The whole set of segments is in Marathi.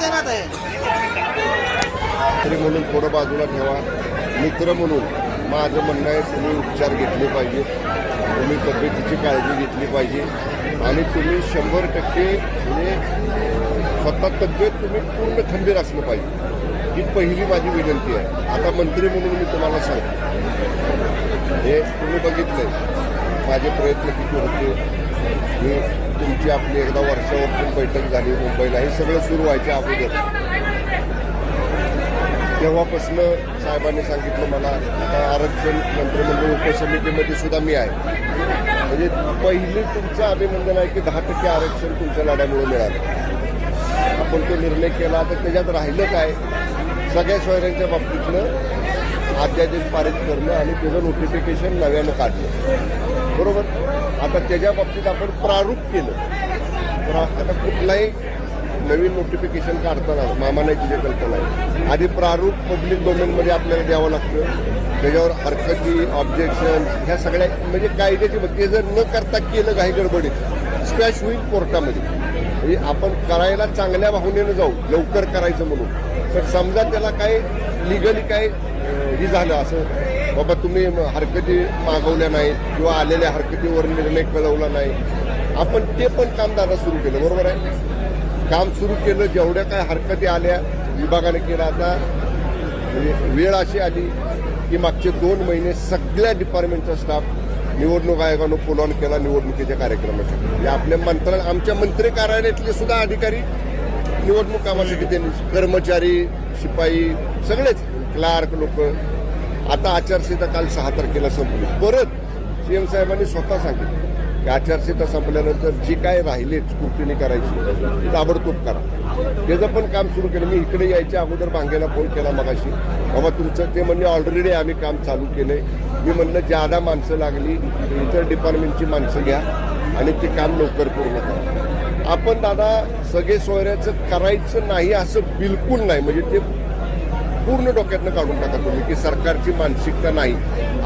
जाऊ दे ना म्हणून थोडं बाजूला ठेवा. मित्र म्हणून माझं म्हणणं आहे तुम्ही उपचार घेतले पाहिजे. तुम्ही तब्येतीची काळजी घेतली पाहिजे. आणि तुम्ही शंभर टक्के म्हणजे स्वतः तब्येत तुम्ही पूर्ण खंबीर असलं पाहिजे. ही पहिली माझी विनंती आहे. आता मंत्री म्हणून मी तुम्हाला सांगतो. हे तुम्ही बघितलंय. माझे प्रयत्न किती होते? मी तुमची आपली एकदा वर्षावर बैठक झाली मुंबईला. हे सगळं सुरू व्हायच्या अगोदर. तेव्हापासनं साहेबांनी सांगितलं मला आता आरक्षण मंत्रिमंडळ उपसमितीमध्ये सुद्धा मी आहे. म्हणजे पहिले तुमचं अभिनंदन आहे की दहा टक्के आरक्षण तुमच्या लढ्यामुळे मिळालं. आपण तो निर्णय केला तर त्याच्यात राहिलं काय? सगळ्या सोयऱ्यांच्या बाबतीतलं अध्यादेश पारित करणं आणि त्याचं नोटिफिकेशन नव्यानं काढलं बरोबर? आता त्याच्या बाबतीत आपण प्रारूप केलं. तर आता कुठलाही नवीन नोटिफिकेशन काढताना मामाने तिथे कल्पना आहे. आधी प्रारूप पब्लिक डोमेनमध्ये आपल्याला द्यावं लागतं. त्याच्यावर हरकती ऑब्जेक्शन ह्या सगळ्या म्हणजे कायद्याची ते जर न करता केलं काही गडबडीत स्पॅश होईल कोर्टामध्ये. म्हणजे आपण करायला चांगल्या भावनेनं जाऊ लवकर करायचं म्हणून. तर समजा त्याला काय लिगली काय हे झालं असं बाबा तुम्ही हरकती मागवल्या नाहीत किंवा आलेल्या हरकतीवर निर्णय कळवला नाही. आपण ते पण काम दादा सुरू केलं बरोबर आहे? काम सुरू केलं जेवढ्या काय हरकती आल्या विभागाने केलं आता वेळ अशी आली की मागचे दोन महिने सगळ्या डिपार्टमेंटचा स्टाफ निवडणूक आयोगानं पुल ऑन केला निवडणुकीच्या कार्यक्रमासाठी आपल्या मंत्रा आमच्या मंत्री कार्यालयातले सुद्धा अधिकारी निवडणूक कामासाठी त्यांनी कर्मचारी शिपाई सगळेच क्लार्क लोक आता आचारसंहिता काल सहा तारखेला संपली. परत सीएम साहेबांनी स्वतः सांगितलं की आचारसंहिता संपल्यानंतर जी काय राहिलेच स्क्रुटिनी करायची ताबडतोब करा. त्याचं पण काम सुरू केलं. मी इकडे यायच्या अगोदर भांगेला फोन केला मगाशी. बाबा तुमचं ते म्हणणे ऑलरेडी आम्ही काम चालू केलंय. मी म्हणलं ज्यादा माणसं लागली इतर डिपार्टमेंटची माणसं घ्या आणि ते काम लवकर पूर्ण करा आपण दादा सगळे सोयऱ्याचं करायचं नाही असं बिलकुल नाही. म्हणजे ते पूर्ण डोक्यातनं काढून टाका तुम्ही की सरकारची मानसिकता नाही.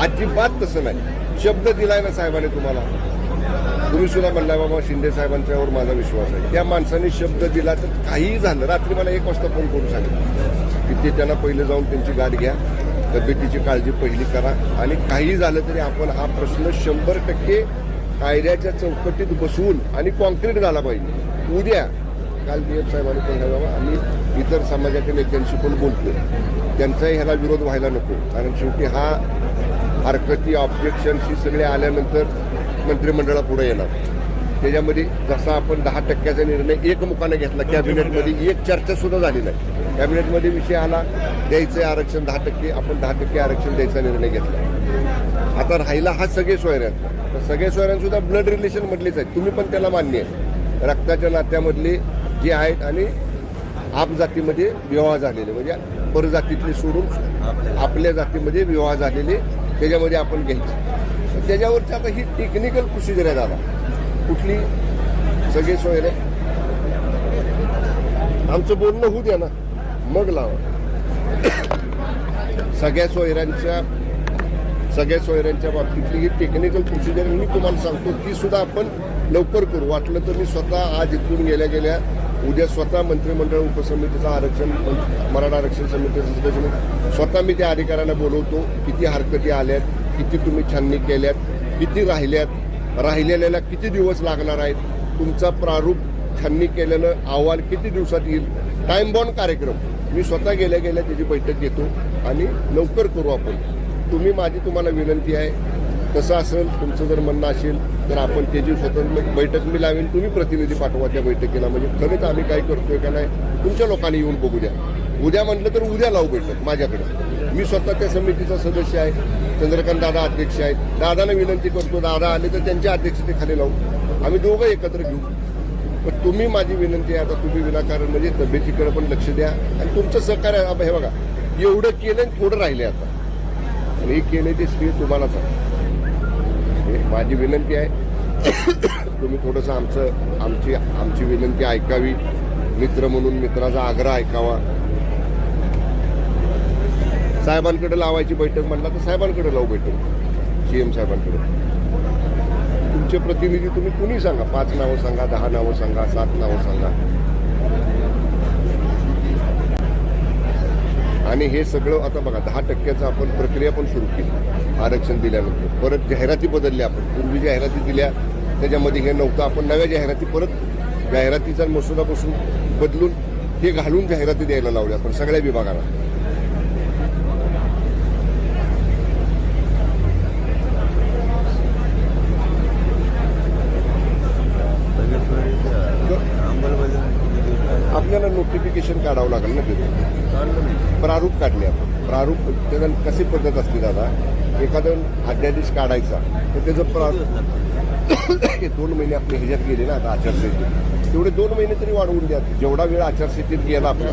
अजिबात तसं नाही. शब्द दिलाय ना साहेबांनी तुम्हाला. तुम्ही सुद्धा म्हणलाय बाबा शिंदे साहेबांच्यावर माझा विश्वास आहे. त्या माणसाने शब्द दिला तर काहीही झालं. रात्री मला एक वाजता फोन करून सांगितलं की ते त्यांना पहिले जाऊन त्यांची गाठ घ्या. तब्येतीची काळजी पहिली करा. आणि काही झालं तरी आपण हा प्रश्न शंभर टक्के कायद्याच्या चौकटीत बसवून आणि कॉन्क्रीट झाला पाहिजे. उद्या काल डी एफ साहेबांनी पण बाबा आम्ही इतर समाजाच्या नेत्यांशी पण बोलतो त्यांचाही ह्याला विरोध व्हायला नको. कारण शेवटी हा हरकती ऑब्जेक्शनशी सगळे आल्यानंतर मंत्रिमंडळापुढे येणार. त्याच्यामध्ये जसा आपण दहा टक्क्याचा निर्णय एकमुखाने घेतला कॅबिनेटमध्ये एक चर्चा सुद्धा झाली नाही. कॅबिनेटमध्ये विषय आला द्यायचं आरक्षण दहा टक्के आपण दहा टक्के आरक्षण द्यायचा निर्णय घेतला. आता राहिला हा सगळे सोयऱ्यांचा. तर सगळे सोयऱ्यांसुद्धा ब्लड रिलेशन मधलेच आहेत. तुम्ही पण त्याला मान्य आहे. रक्ताच्या नात्यामधले जे आहेत आणि आप जातीमध्ये विवाह झालेले म्हणजे परजातीतले सोडून आपल्या जातीमध्ये विवाह झालेले त्याच्यामध्ये आपण घ्यायचे. त्याच्यावरची आता ही टेक्निकल प्रोसिजर आहे दादा. कुठली? सगळे सोय आमचं बोलणं होऊ द्या ना. मग लावा. सगळ्या सोयऱ्यांच्या सगळ्या सोयऱ्यांच्या बाबतीतली ही टेक्निकल प्रोसिजर मी तुम्हाला सांगतो ती सुद्धा आपण लवकर करू. वाटलं तर मी स्वतः आज इथून गेल्या गेल्या उद्या स्वतः मंत्रिमंडळ उपसमितीचं आरक्षण मराठा आरक्षण समितीचं सदस्य स्वतः मी त्या अधिकाऱ्यांना बोलवतो किती हरकती आल्यात किती तुम्ही छाननी केल्यात किती राहिल्यात राहिलेल्याला किती दिवस लागणार आहेत तुमचा प्रारूप छाननी केलेलं अहवाल किती दिवसात येईल? टाईम बॉन्ड कार्यक्रम. मी स्वतः गेल्या गेल्या त्याची बैठक घेतो आणि लवकर करू आपण. तुम्ही माझी तुम्हाला विनंती आहे कसं असेल तुमचं जर म्हणणं असेल तर आपण त्याची स्वतंत्र बैठक मी लावेन तुम्ही प्रतिनिधी पाठवा त्या बैठकीला. म्हणजे खरंच आम्ही काय करतोय का नाही तुमच्या लोकांनी येऊन बघू द्या उद्या म्हटलं तर उद्या लावू बैठक माझ्याकडे. मी स्वतः त्या समितीचा सदस्य आहे चंद्रकांत दादा अध्यक्ष आहेत. दादाला विनंती करतो दादा आले तर त्यांच्या अध्यक्षतेखाली लावू. आम्ही दोघं एकत्र घेऊ. पण तुम्ही माझी विनंती आहे आता तुम्ही विनाकारण म्हणजे तब्येतीकडे पण लक्ष द्या. आणि तुमचं सहकार्य हे बघा एवढं केलं आणि थोडं राहिले आता. आणि हे केले ते श्री तुम्हालाच आहे. माझी विनंती आहे तुम्ही थोडंसं आमचं आमची आमची विनंती ऐकावी. मित्र म्हणून मित्राचा आग्रह ऐकावा. साहेबांकडे लावायची बैठक म्हणला तर साहेबांकडे लावू बैठक. सीएम साहेबांकडे. तुमचे प्रतिनिधी तुम्ही कुणी सांगा? पाच नावं सांगा दहा नावं सांगा सात नावं सांगा. आणि हे सगळं आता बघा दहा टक्क्याचं आपण प्रक्रिया पण सुरू केली आरक्षण दिल्यानंतर. परत जाहिराती बदलल्या आपण. पूर्वी जाहिराती दिल्या त्याच्यामध्ये हे नव्हतं. आपण नव्या जाहिराती परत जाहिरातीचा मसुदापासून बदलून हे घालून जाहिराती द्यायला लावल्या आपण सगळ्या विभागाला. आपल्याला नोटिफिकेशन काढावं लागेल ना तिथे. प्रारूप काढले आपण. प्रारूप त्याला कशी पद्धत असते दादा? एखादं अध्यादेश काढायचा तर त्याचं प्रारूप हे दोन महिने आपले ह्याच्यात गेले ना आता आचारसंहितेत. तेवढे दोन महिने तरी वाढवून द्या. जेवढा वेळ आचारसंहितेत गेला आपला.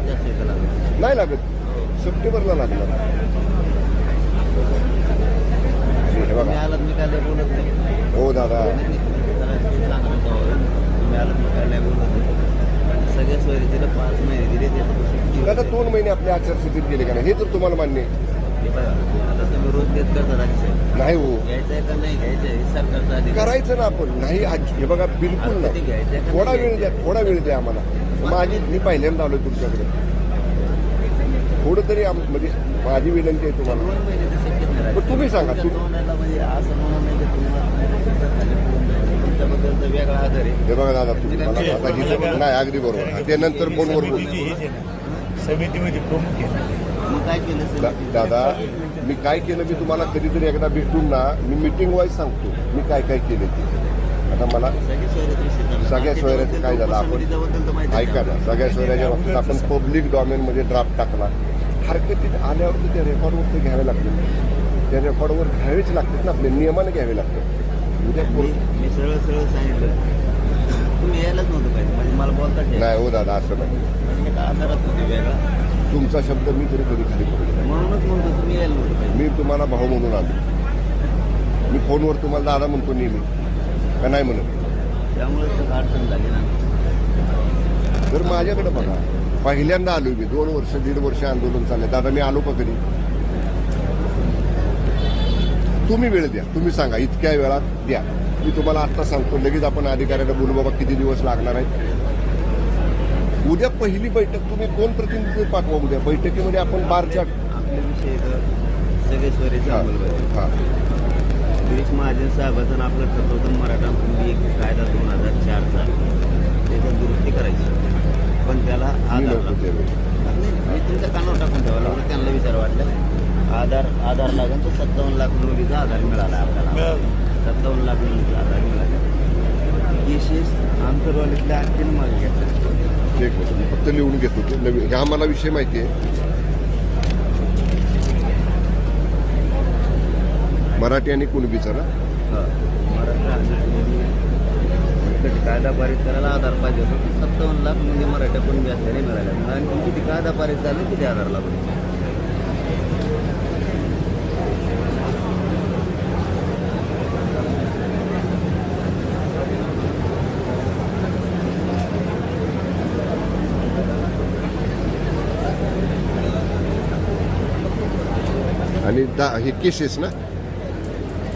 नाही लागत. सप्टेंबरला लागणार. हे बघा. हो दादा. सगळ्या सोयरी दिलं पाच महिने दिले ते सुट्टी दादा होती. दोन महिने आपल्या आचारसंहितेत गेले का नाही? हे तर तुम्हाला मान्य आहे. बघा, आता तुम्ही रोज देत करता राजसाहेब नाही हो. घ्यायचं आहे का नाही घ्यायचं आहे सरकारचा अधिकार करायचं ना आपण. नाही आज- हे बघा बिलकुल आता ते नाही घ्यायचं का थोडा नाही वेळ द्या थोडा वेळ द्या आम्हाला. माझी मी पहिल्यांदा आलोय तुमच्याकडे. थोडं तरी आम- म्हणजे माझी विनंती आहे तुम्हाला. दोन महिने तर शक्यच नाही पण तुम्ही सांगा, तुम्ही- म्हणजे असं म्हणून नाही की तुम्हाला वेगळा आहे. हे बघा दादा तुम्ही मला आता अगदी बरोबर. ते नंतर फोनवर बोलू समितीची हेच आहे ना. समितीमध्ये प्रमुख आहे. मग काय केलं दा- सर दादा मी काय केलं मी तुम्हाला कधीतरी एकदा भेटून ना मी मिटिंग वाईज सांगतो मी काय काय केलं ते. आता मला सगळ्या सोयऱ्याचा विषय झाला. सगळ्या सोयऱ्याचं काय झालं आपण उपसमितीच्याबद्दल तर माहिती आहे ऐका ना सगळ्या सोयऱ्याच्या बाबतीत आपण पब्लिक डॉमेनमध्ये ड्राफ्ट टाकला. हरकतीत आल्यावर तर त्या रेकॉर्डवर ते घ्यावे लागतील. त्या रेकॉर्डवर घ्यावेच लागतात ना आपले नियमाने घ्यावे लागतात. मी सरळ सरळ सांगितलं. तुम्ही यायलाच नव्हतं पाहिजे. म्हणजे मला बोलता. नाही हो दादा असं नाही. म्हणजे होते वेगळा? तुमचा शब्द मी तरी कधी खाली पडू नये. म्हणूनच म्हणतो तुम्ही यायला नव्हतं पाहिजे. मी तुम्हाला भाऊ म्हणून आलो. मी फोनवर तुम्हाला दादा म्हणतो नेहमी. का नाही म्हणत? त्यामुळे तर अडचण झाली ना. तर माझ्याकडे बघा पहिल्यांदा आलोय मी. दोन वर्ष दीड वर्ष आंदोलन चाललंय. दादा मी आलो का कधी तुम्ही वेळ द्या. तुम्ही सांगा इतक्या वेळात द्या. मी तुम्हाला आत्ता सांगतो लगेच आपण अधिकाऱ्याला बोलू बाबा किती दिवस लागणार आहेत. उद्या पहिली बैठक तुम्ही कोण प्रतिनिधी पाठवा उद्या? बैठकीमध्ये आपण अंमलबजावणी हा. गिरीश महाजन साहेबाचं आणि आपलं ठरवतं मराठा कुंभी कायदा दोन हजार चारचा. त्याच्यात दुरुस्ती करायची. पण त्याला आधार नाही, मी तुमच्या कानावर टाकून ठेवायला लागलो. त्यांना विचार वाटलं आधार आधार लागेल तर सत्तावन्न लाख मुलीचा आधार मिळाला आपल्याला. सत्तावन्न लाख मुलीचा आधार मिळाला. केसेस आंतरवालीतल्या आणखीन मागे एक मी फक्त लिहून घेतो ते नवीन ह्या मला विषय माहिती आहे. मराठी आणि कुणबीचा ना मराठा आणि कायदा पारित करायला आधार पाहिजे होता. सत्तावन्न लाख म्हणजे मराठा पण व्याजाने मिळाल्या. आणखी किती कायदा पारित झाले किती आधार लागले आणि दा हे केसेस ना?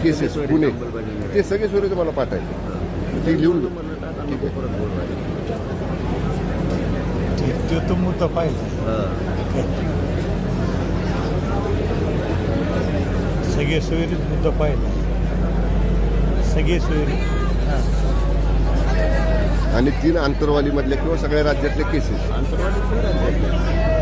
केसेस पुणे. ते सगळे सोयरे तुम्हाला पाठायचे. ते लिहून. ते- तो तो मुद्दा पाहिला. हा. सगळे सोयरीच मुद्दा पाहिला. सगळे सोयरी आणि तीन आंतरवाली मधल्या किंवा सगळ्या राज्यातल्या केसेस आंतरवाली.